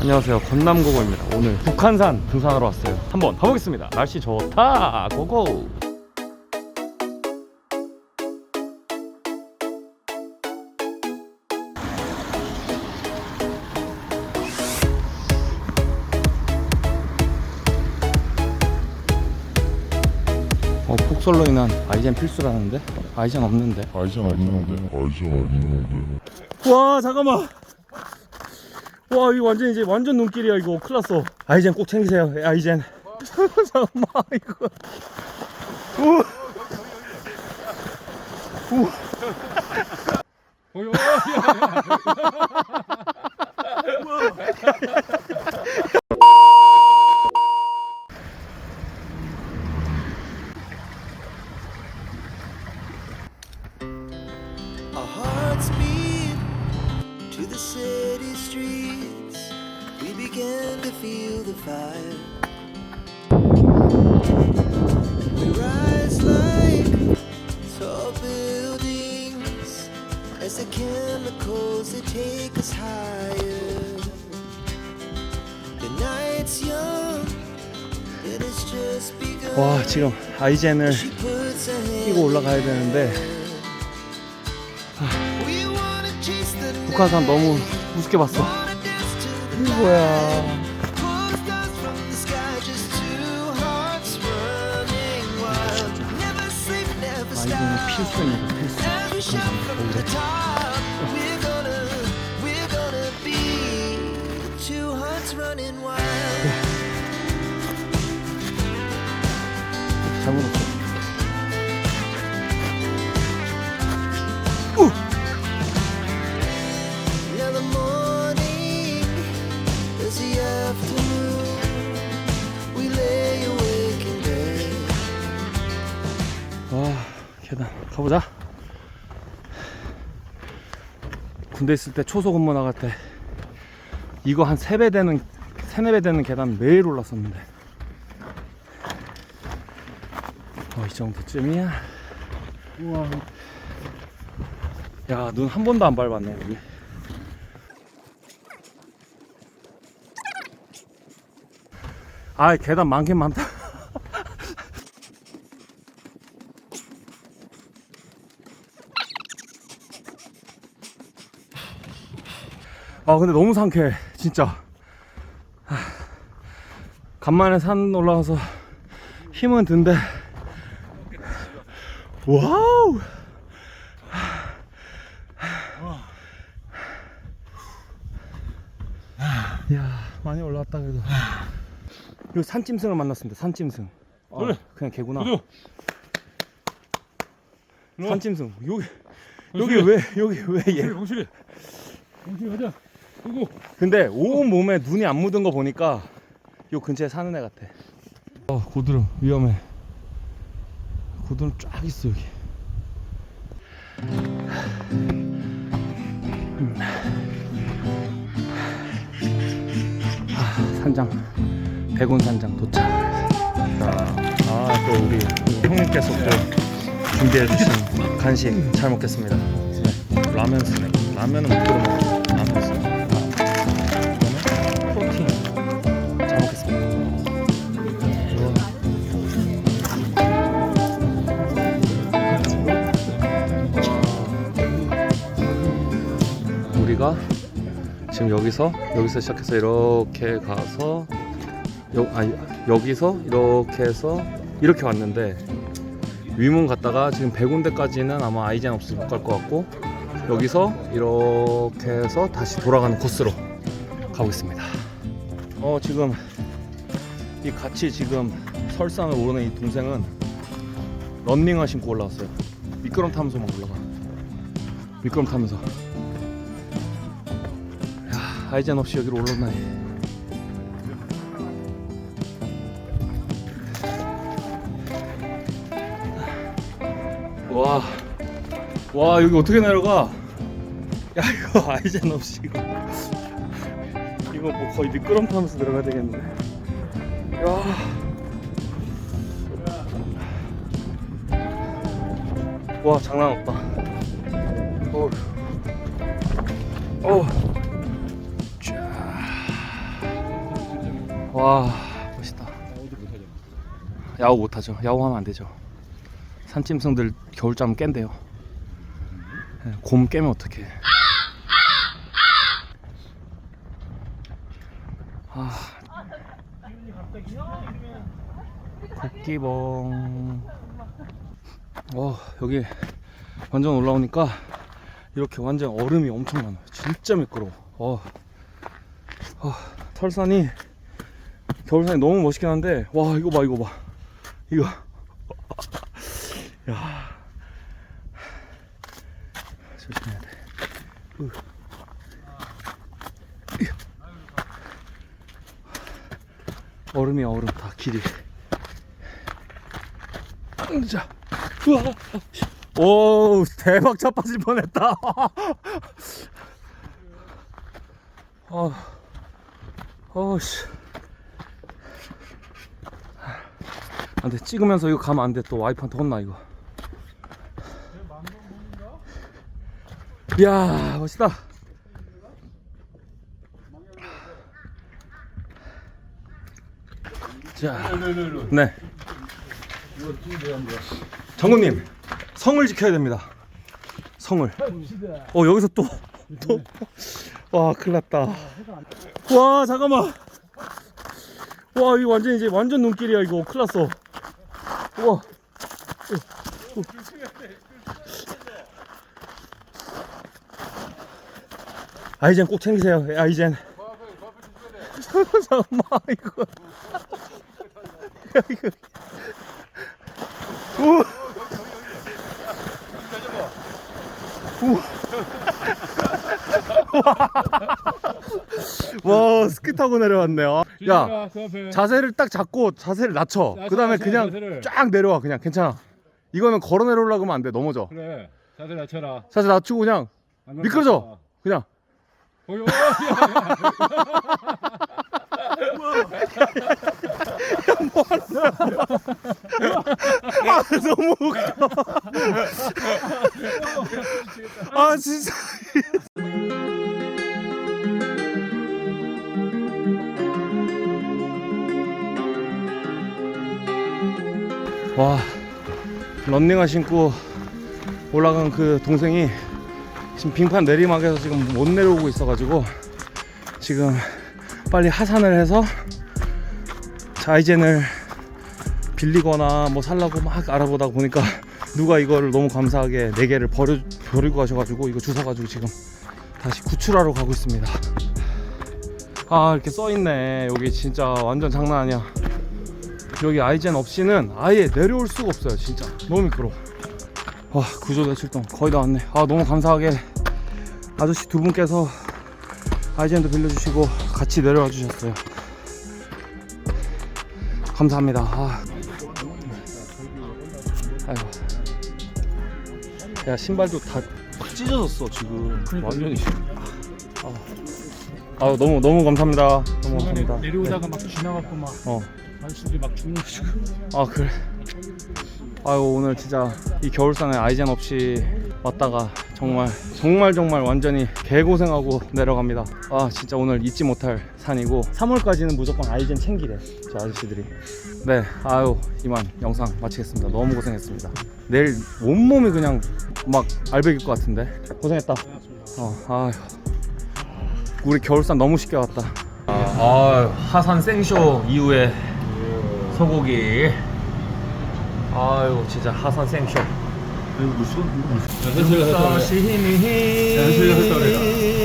안녕하세요. 건남고고입니다. 오늘 북한산 등산하러 왔어요. 한번 가보겠습니다. 날씨 좋다. 고고. 어 폭설로 인한 아이젠 필수라는데? 아이젠 없는데? 아이전 없는데. 아이전 없는데. 와 잠깐만 와 이거 완전 이제 완전 눈길이야 이거. 큰일 났어. 아이젠 꼭 챙기세요 아이젠. 잠깐만 이거. 우. 우. Our hearts beat to the city streets. We began to feel the fire. We rise like tall buildings as the chemicals they take us higher. The night's young, and it's just begun. 와 지금 아이젠을 She puts her hand 끼고 올라가야 되는데 We wanna chase the. 북한산 너무 우습게 봤어 sleep, never 아이젠은 stop. 필수입니다 필수 가보자. 군대 있을 때 초소 근무 나갈 때 이거 한 3배 되는 3, 4배 되는 계단 매일 올랐었는데. 어, 이 정도쯤이야. 우와. 야눈 한 번도 안 밟았네 여기. 아 계단 많긴 많다 아 근데 너무 상쾌해 진짜. 하, 간만에 산 올라와서 힘은 든데. 와우! 야 많이 올라왔다 그래도. 이거 산짐승을 만났습니다 산짐승. 아, 그래. 그냥 개구나. 산짐승. 여기 여기 왜 여기 왜얘? 봉실이 봉실이 가자. 그고 근데 온 몸에 눈이 안 묻은 거 보니까 요 근처에 사는 애 같아. 어, 고드름 위험해. 고드름 쫙 있어 여기. 아, 산장 백운 산장 도착. 자, 아또 우리 형님께서 또 준비해 주신 간식 잘 먹겠습니다. 네, 라면 스낵. 라면은 못 끓여 먹어. 여기서 여기서 시작해서 이렇게 가서 여, 아니, 여기서 이렇게 해서 이렇게 왔는데 위문 갔다가 지금 100군데까지는 아마 아이젠 없이 못 갈 것 같고 여기서 이렇게 해서 다시 돌아가는 코스로 가고 있습니다. 어 지금 이 같이 지금 설산을 오르는 이 동생은 런닝화 신고 올라왔어요. 미끄럼 타면서 막 올라가. 미끄럼 타면서. 야 아이젠 없이 여기로 올라오다니. 와, 와 여기 어떻게 내려가? 야 이거 아이젠 없이 이거. 이거 뭐 거의 미끄럼 타면서 들어가야 되겠는데. 야. 와 장난 없다. 어. 어. 와 멋있다. 야호 못하죠. 야호하면 안 되죠. 산짐승들 겨울잠 깬대요. 네, 곰 깨면 어떡해. 아. 도끼봉. 어 여기 완전 올라오니까 이렇게 완전 얼음이 엄청 많아요. 진짜 미끄러워. 어. 어, 설산이 겨울산이 너무 멋있긴 한데 와 이거 봐 이거 봐. 이거. 야. 조심해야 돼. 으. 으. 얼음이야 얼음. 다 길이. 자. 우와. 오 대박 차 빠질 뻔했다. 어, 어씨 안돼 찍으면서 이거 가면 안돼. 또 와이프한테 혼나 이거. 이야 멋있다. 자네. 장군님 성을 지켜야 됩니다. 성을. 어 여기서 또 또. 와 큰일 났다. 와 잠깐만. 와 이거 완전 이제 완전 눈길이야 이거. 큰일 났어 우와. 아이젠 꼭 챙기세요. 아이젠. 잠깐만 이거. 우. 와 스키 타고 내려왔네요 야 그 앞에. 자세를 딱 잡고 자세를 낮춰. 낮춰, 그 다음에 낮춰, 그냥 자세를. 쫙 내려와 그냥. 괜찮아. 이거는 걸어 내려오려고 하면 안 돼. 넘어져. 그래. 자세 낮춰라. 자세 낮추고 그냥 안 그러면 미끄러져. 다- 그냥. 어이, 어이, 아 너무 웃겨. 아 진짜 와 런닝화 신고 올라간 그 동생이 지금 빙판 내리막에서 지금 못 내려오고 있어가지고 지금 빨리 하산을 해서 자이젠을 빌리거나 뭐 살라고 막 알아보다 보니까 누가 이거를 너무 감사하게 네 개를 버려 버리고 가셔가지고 이거 주워가지고 지금 다시 구출하러 가고 있습니다. 아 이렇게 써 있네. 여기 진짜 완전 장난 아니야. 여기 아이젠 없이는 아예 내려올 수가 없어요. 진짜 너무 미끄러. 와 구조대 출동 거의 다 왔네. 아 너무 감사하게 아저씨 두 분께서 아이젠도 빌려주시고 같이 내려와 주셨어요. 감사합니다. 아. 아이고. 야 신발도 다막 찢어졌어 지금. 완전히. 아. 아 너무 너무 감사합니다. 너무 감사합니다. 내려오다가 막 지나갔고 막 어. 아저씨들이 막 죽는 지금. 아 그래. 아유 오늘 진짜 이 겨울산에 아이젠 없이 왔다가 정말 정말 정말 완전히 개고생하고 내려갑니다. 아 진짜 오늘 잊지 못할 산이고 3월까지는 무조건 아이젠 챙기래 저 아저씨들이. 네 아유 이만 영상 마치겠습니다. 너무 고생했습니다. 내일 온몸이 그냥 막 알배길 것 같은데 고생했다. 어 아유 우리 겨울산 너무 쉽게 왔다. 아, 아 하산 생쇼 이후에 소고기. 아유 진짜 하산 생쇼. 현수가 했다 그래. 힘이 현수가 했다 그래.